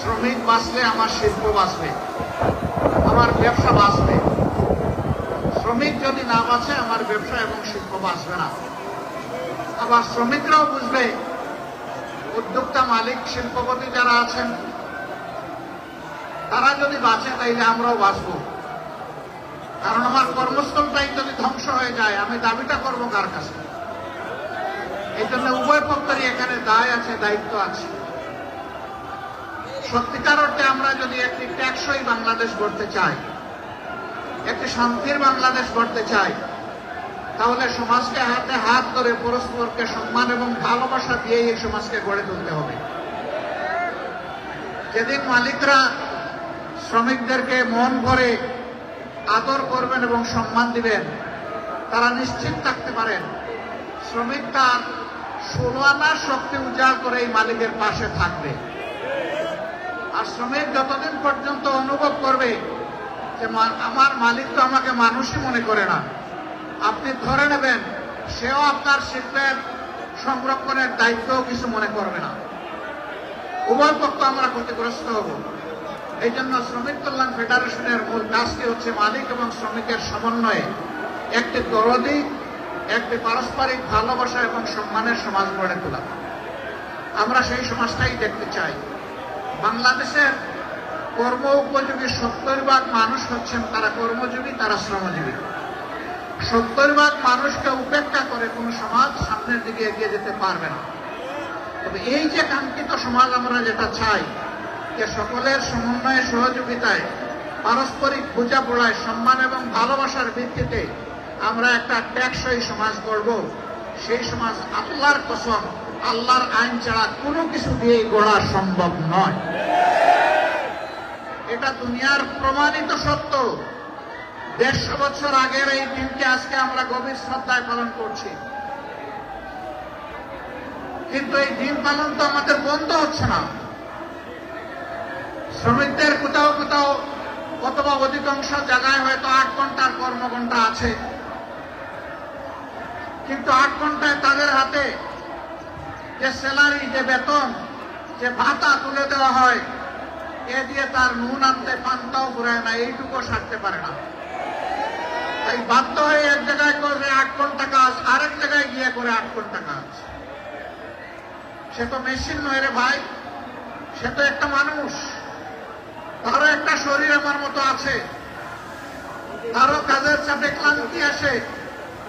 শ্রমিক বাঁচলে আমার শিল্প বাঁচবে, আমার ব্যবসা বাঁচবে। শ্রমিক যদি না বাঁচে, আমার ব্যবসা এবং শিল্প বাঁচবে না। আবার শ্রমিকরাও বুঝবে, উদ্যোক্তা মালিক, শিল্পপতি যারা আছেন, তারা যদি বাঁচে, তাইলে আমরাও বাঁচবো। কারণ আমার কর্মস্থলটাই যদি ধ্বংস হয়ে যায়, আমি দাবিটা করব কার কাছে? এই জন্য উভয় পক্ষেরই এখানে দায় আছে, দায়িত্ব আছে। সত্যিকার অর্থে আমরা যদি একটি ট্যাক্সই বাংলাদেশ গড়তে চাই, একটি শান্তির বাংলাদেশ গড়তে চাই, তাহলে সমাজকে হাতে হাত ধরে পরস্পরকে সম্মান এবং ভালোবাসা দিয়ে এই সমাজকে গড়ে তুলতে হবে। যেদিন মালিকরা শ্রমিকদেরকে মন ভরে আদর করবেন এবং সম্মান দিবেন, তারা নিশ্চিত থাকতে পারেন, শ্রমিক তার ষোলো আনার শক্তি উজাড় করে এই মালিকের পাশে থাকবে। আর শ্রমিক যতদিন পর্যন্ত অনুভব করবে যে আমার মালিক তো আমাকে মানুষই মনে করে না। আপনি ধরে নেবেন, সেও আপনার শিল্পের সংরক্ষণের দায়িত্বও কিছু মনে করবে না। উভয় পক্ষ আমরা ক্ষতিগ্রস্ত হব। এই জন্য শ্রমিক কল্যাণ ফেডারেশনের মূল কাজটি হচ্ছে মালিক এবং শ্রমিকের সমন্বয়ে একটি দরদি, একটি পারস্পরিক ভালোবাসা এবং সম্মানের সমাজ গড়ে তোলা। আমরা সেই সমাজটাই দেখতে চাই। বাংলাদেশের কর্ম উপযোগী সত্তর ভাগ মানুষ হচ্ছেন তারা কর্মজীবী, তারা শ্রমজীবী। সত্তর ভাগ মানুষকে উপেক্ষা করে কোনো সমাজ সামনের দিকে এগিয়ে যেতে পারবে না। তবে এই যে কাঙ্ক্ষিত সমাজ আমরা যেটা চাই, যে সকলের সমন্বয়ে, সহযোগিতায়, পারস্পরিক বোঝাপড়ায়, সম্মান এবং ভালোবাসার ভিত্তিতে আমরা একটা ট্যাক্সই সমাজ গড়ব। সেই সমাজ আল্লাহর কসম আল্লাহর আইন ছাড়া কোনো কিছু দিয়েই গড়া সম্ভব নয়। এটা দুনিয়ার প্রমাণিত সত্য। দেড়শো বছর আগের এই দিনকে আজকে আমরা গভীর শ্রদ্ধায় পালন করছি। কিন্তু এই দিন পালন তো আমাদের বন্ধ হচ্ছে না। শ্রমিকদের কোথাও কোথাও অথবা অধিকাংশ জায়গায় হয়তো আট ঘণ্টার কর্মঘণ্টা আছে। কিন্তু আট ঘন্টায় তাদের যে স্যালারি, যে বেতন, যে ভাতা তুলে দেওয়া হয়, এ দিয়ে তার নুন আনতে, পান্তাও ঘুরায় না এইটুকু সারতে পারে না। তাই বাধ্য হয়ে এক জায়গায় করে আট ঘণ্টা কাজ, আরেক জায়গায় গিয়ে করে আট ঘণ্টা কাজ। সে তো মেশিন নয় রে ভাই, সে তো একটা মানুষ। তারও একটা শরীর আমার মতো আছে। তারও কাজের চাপে ক্লান্তি আসে।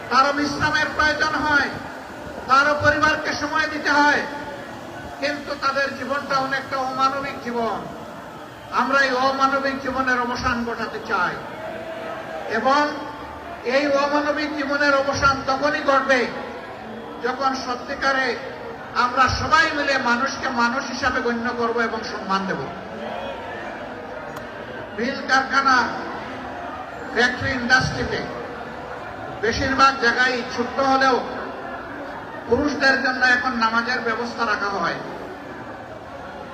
তারও বিশ্রামের প্রয়োজন হয়। তারও পরিবারকে সময় দিতে হয়। কিন্তু তাদের জীবনটা অনেকটা অমানবিক জীবন। আমরা এই অমানবিক জীবনের অবসান ঘটাতে চাই। এবং এই অমানবিক জীবনের অবসান তখনই ঘটবে যখন সত্যিকারে আমরা সবাই মিলে মানুষকে মানুষ হিসাবে গণ্য করব এবং সম্মান দেব। মিল কারখানা ফ্যাক্টরি ইন্ডাস্ট্রিতে বেশিরভাগ জায়গায় ছোট্ট হলেও পুরুষদের জন্য এখন নামাজের ব্যবস্থা রাখা হয়।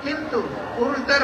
কিন্তু পুরুষদের